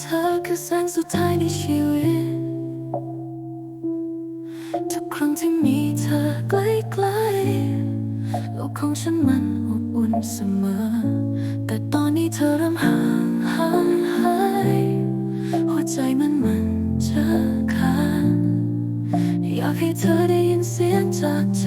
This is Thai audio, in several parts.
เธอคือแสงสุดท้ายในชีวิต ทุกครั้งที่มีเธอใกล้ใกล้โลกของฉันมันอบอุ่นเสมอ แต่ตอนนี้เธอเริ่มห่างห่างหายหัวใจมันมันจะขาดอยากให้เธอได้ยินเสียงจากใจ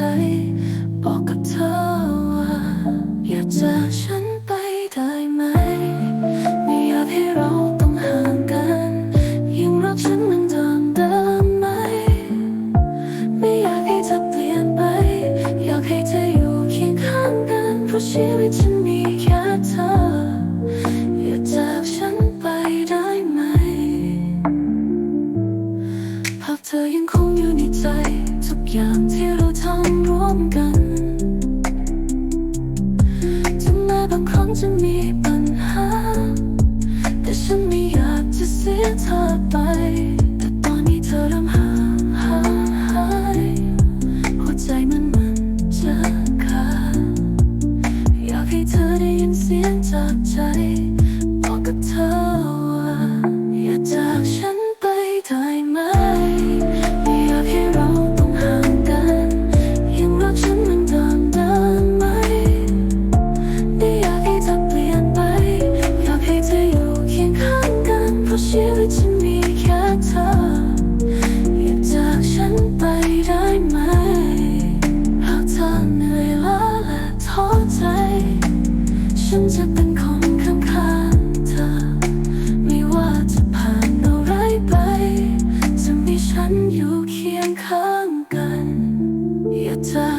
ราชีวิตฉันมีแค่เธอ อย่าจากฉันไปได้ไหม ภาพเธอยังคงอยู่ในใจ ทุกอย่างที่เราทำร่วมกันถึงแม้บางครั้งจะมีปัญหา แต่ฉันไม่อยากจะเสียเธอไป ได้ยินเสียงจากใจ อยู่เคียงข้างกัน อย่าเธอ